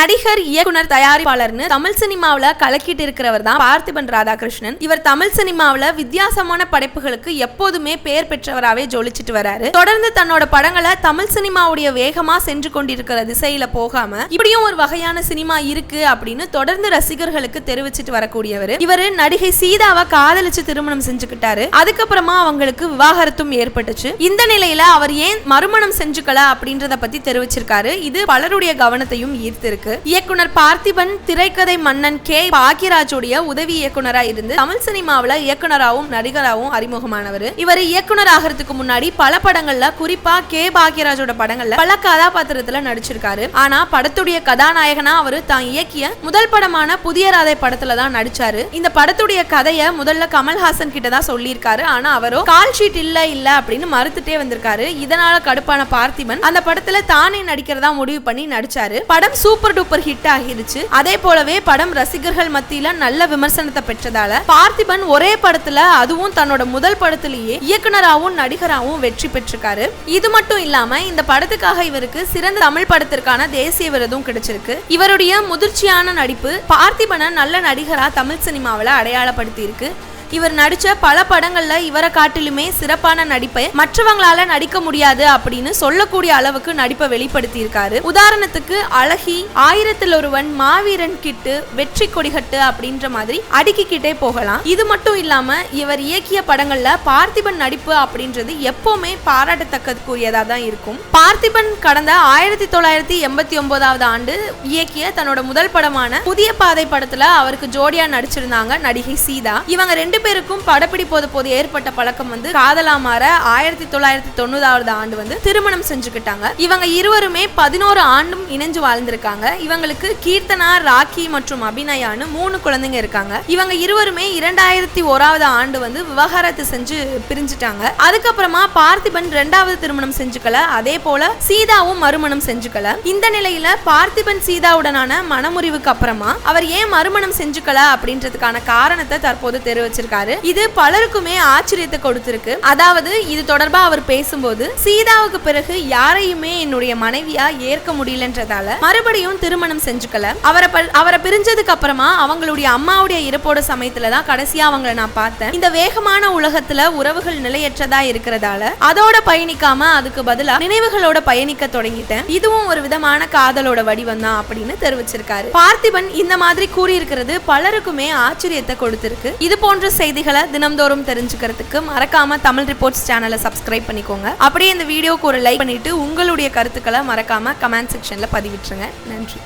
நடிகர் இயக்குனர் தயாரிப்பாளர்னு தமிழ் சினிமாவில் கலக்கிட்டு இருக்கிறவர் தான் பார்த்திபன் ராதாகிருஷ்ணன். இவர் தமிழ் சினிமாவில் வித்தியாசமான படைப்புகளுக்கு எப்போதுமே பெயர் பெற்றவராகவே ஜொலிச்சிட்டு வராரு. தொடர்ந்து தன்னோட படங்களை தமிழ் சினிமாவுடைய வேகமா சென்று கொண்டிருக்கிற திசையில போகாம இப்படியும் ஒரு வகையான சினிமா இருக்கு அப்படின்னு தொடர்ந்து ரசிகர்களுக்கு தெரிவிச்சிட்டு வரக்கூடியவர். இவர் நடிகை சீதாவை காதலிச்சு திருமணம் செஞ்சுக்கிட்டாரு. அதுக்கப்புறமா அவங்களுக்கு விவாகரத்தும் ஏற்பட்டுச்சு. இந்த நிலையில அவர் ஏன் மறுமணம் செஞ்சுக்கல அப்படின்றத பத்தி தெரிவிச்சிருக்காரு. இது பலருடைய கவனத்தையும் ஈர்த்திருக்கு. இயக்குனர் பார்த்திபன் திரைக்கதை மன்னன் கே. பாக்யராஜுடைய உதவி இயக்குனரா இருந்து தமிழ் சினிமாவில் இயக்குனராகவும் நடிகராகவும் அறிமுகமானவர். இவர் இயக்குனர் ஆகிறதுக்கு முன்னாடி பல படங்கள்ல குறிப்பா கே. பாக்யராஜோட படங்கள்ல பல கதாபாத்திரத்துல நடிச்சிருக்காரு. ஆனா படத்துடைய கதாநாயகனா அவர் தான் இயக்கிய முதல் படமான புதிய ராதை படத்துல தான் நடிச்சாரு. இந்த படத்துடைய கதையை முதல்ல கமல்ஹாசன் கிட்ட தான் சொல்லியிருக்காரு. ஆனா அவரோ கால் ஷீட் இல்ல இல்ல அப்படின்னு மறுத்துட்டே வந்திருக்காரு. இதனால கடுப்பான பார்த்திபன் அந்த படத்துல தானே நடிக்கிறதா முடிவு பண்ணி நடிச்சாரு. படம் சூப்பர் டூப்பர் ஹிட் ஆகிருச்சு. அதே போலவே படம் ரசிகர்கள் மத்தியில நல்ல விமர்சனத்தை பெற்றதால பார்த்திபன் ஒரே படத்துல அதுவும் தன்னோட முதல் படத்திலேயே இயக்குனராகவும் நடிகராகவும் வெற்றி பெற்றிருக்காரு. இது மட்டும் இல்லாம இந்த படத்துக்காக இவருக்கு சிறந்த தமிழ் படத்திற்கான தேசிய விருதும் கிடைச்சிருக்கு. இவருடைய முதிர்ச்சியான நடிப்பு பார்த்திபனை நல்ல நடிகரா தமிழ் சினிமாவில் அடையாளப்படுத்தி இருக்கு இவர் நடிச்ச பல படங்கள்ல இவரை காட்டிலுமே சிறப்பான நடிப்பை மற்றவங்களால நடிக்க முடியாது அப்படின்னு சொல்லக்கூடிய அளவுக்கு நடிப்பை வெளிப்படுத்தி இருக்காரு உதாரணத்துக்கு அழகி ஆயிரத்தில் ஒருவன் மாவீரன் கிட்டு வெற்றி கொடிகட்டு அப்படின்ற மாதிரி அடுக்கிக்கிட்டே போகலாம். இது மட்டும் இல்லாம இவர் இயக்கிய படங்கள்ல பார்த்திபன் நடிப்பு அப்படின்றது எப்பவுமே பாராட்டத்தக்கதுக்குரியதா தான் இருக்கும். பார்த்திபன் கடந்த ஆயிரத்தி தொள்ளாயிரத்தி எண்பத்தி ஒன்பதாவது ஆண்டு இயக்கிய தன்னோட முதல் படமான புதிய பாதை படத்துல அவருக்கு ஜோடியா நடிச்சிருந்தாங்க நடிகை சீதா. இவங்க ரெண்டு பேருக்கும் படப்பிடிப்போது போது ஏற்பட்ட பழக்கம் வந்து காதலா மாற ஆயிரத்தி தொள்ளாயிரத்தி தொண்ணூறாவது ஆண்டு வந்து திருமணம் செஞ்சுக்கிட்டாங்க. இவங்க இருவருமே பதினோரு ஆண்டும் இணைஞ்சு வாழ்ந்திருக்காங்க. இவங்களுக்கு கீர்த்தனா ராக்கி மற்றும் அபிநயான்னு மூணு குழந்தைங்க இருக்காங்க. இவங்க இருவருமே இரண்டாயிரத்தி ஓராவது ஆண்டு வந்து விவகாரத்தை செஞ்சு பிரிஞ்சுட்டாங்க. அதுக்கப்புறமா பார்த்திபன் ரெண்டாவது திருமணம் செஞ்சுக்கல. அதே போல சீதாவும் மறுமணம் செஞ்சுக்கல. இந்த நிலையில பார்த்திபன் சீதாவுடனான மனமுறிவுக்கு அப்புறமா அவர் ஏன் மறுமணம் செஞ்சுக்கல அப்படின்றதுக்கான காரணத்தை தற்போது தெரிவிச்சிருக்காரு இது பலருக்குமே ஆச்சரியத்தை கொடுத்திருக்கு. அதாவது இது தொடர்பா அவர் பேசும்போது சீதாவுக்கு பிறகு யாரையுமே என்னுடைய மனைவியா ஏற்க முடியலன்றதால மறுபடியும் திருமணம் செஞ்சுக்கல. அவரை அவரை பிரிஞ்சதுக்கு அப்புறமா அவங்களுடைய அம்மாவுடைய இறப்போட சமயத்துல தான் கடைசியா அவங்களை நான் பார்த்தேன். இந்த வேகமான உலகத்துல உறவுகள் நிலையற்றதா இருக்கிறதால அதோட பயணிக்காம அதுக்கு பதிலா நினைவுகளோட பயணிக்க தொடங்கிட்டேன். இதுவும் ஒரு விதமான காதலோட வடிவம் தான் அப்படின்னு தெரிவிச்சிருக்காரு. பார்த்திபன் இந்த மாதிரி கூறியிருக்கிறது பலருக்குமே ஆச்சரியத்தை கொடுத்திருக்கு. இது போன்ற செய்திகளை தினம்தோறும் தெரிஞ்சுக்கிறதுக்கு மறக்காம தமிழ் ரிப்போர்ட்ஸ் சேனலை சப்ஸ்கிரைப் பண்ணிக்கோங்க. அப்படியே இந்த வீடியோக்கு ஒரு லைக் பண்ணிட்டு உங்களுடைய கருத்துக்களை மறக்காம கமெண்ட் செக்ஷன்ல பதிவிட்டுருங்க. நன்றி.